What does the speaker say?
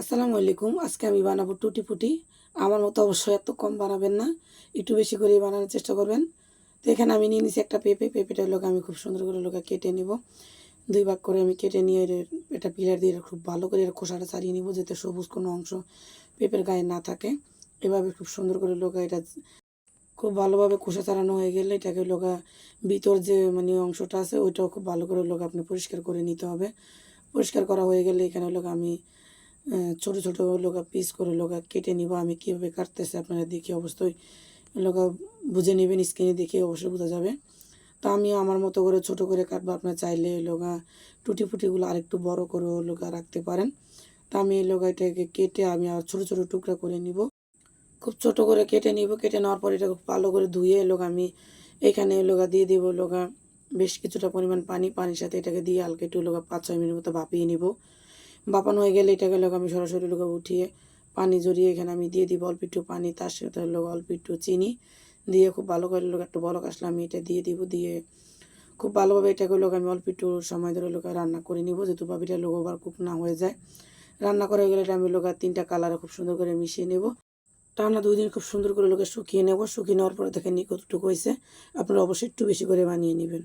আসসালামু আলাইকুম। আজকে আমি বানাবো টুটি ফুটি। আমার মতো অবশ্যই এত কম বানাবেন না। একটু বেশি করে বানানোর চেষ্টা করবেন। তো এখানে আমি নিয়ে নিছি একটা পেঁপে। পেঁপেটা লোক আমি খুব সুন্দর করে লোকা কেটে নিব। দুই ভাগ করে আমি কেটে নিয়ে এটা পিলার দিয়ে খুব ভালো করে এর খোসাটা ছাড়িয়ে নিব যাতে সবুজ কোনো অংশ পেঁপের গায়ে না থাকে। এভাবে খুব সুন্দর করে লোকা এটা খুব ভালোভাবে খোসা ছাড়ানো হয়ে গেলে এটাকে লোকা ভিতর যে মানে অংশটা আছে, ওইটাও খুব ভালো করে লোক আপনি পরিষ্কার করে নিতে হবে। পরিষ্কার করা হয়ে গেলে এখানে লোক আমি ছোট ছোট লোকা পিস করে লোকা কেটে নিব। আমি কীভাবে কাটতেছে আপনারা দেখে অবশ্যই লোকা বুঝে নেবেন স্ক্রিনে দেখে অবশ্যই বোঝা যাবে। তো আমি আমার মতো করে ছোট করে কাটবো। আপনার চাইলে লোকা টুটি ফুটিগুলো আরেকটু বড় করেও লোকা রাখতে পারেন। তো আমি এই লোকা এটাকে কেটে আমি আর ছোট ছোট টুকরা করে নিব। খুব ছোট করে কেটে নিব। কেটে নেওয়ার পর এটা খুব ভালো করে ধুয়ে লোক আমি এখানে লোকা দিয়ে দিব। লোকা বেশ কিছুটা পরিমাণ পানি, পানির সাথে এটাকে দিয়ে হালকা একটু লোকা পাঁচ ছয় মিনিট মতো ভাপিয়ে নিব। বাপানো হয়ে গেলে এটাকে লোক আমি সরাসরি লোক উঠিয়ে পানি জড়িয়ে এখানে আমি দিয়ে দিব অল্প একটু পানি, তার সাথে লোক অল্প একটু চিনি দিয়ে খুব ভালো করে লোক একটু বলক আসলে আমি এটা দিয়ে দিব, দিয়ে খুব ভালোভাবে এটাকে লোক আমি অল্প একটু সময় ধরে লোক রান্না করে নিব, যেহেতু বাবিটা লোক ওভার কুক না হয়ে যায়। রান্না করে গেলে এটা আমি লোক তিনটা কালারে খুব সুন্দর করে মিশিয়ে নেব। টানা দুই দিন খুব সুন্দর করে লোকে শুকিয়ে নেব, শুকিয়ে নেওয়ার পরে দেখেন কতটুকু হয়েছে, আপনারা অবশ্যই একটু বেশি করে বানিয়ে নেবেন।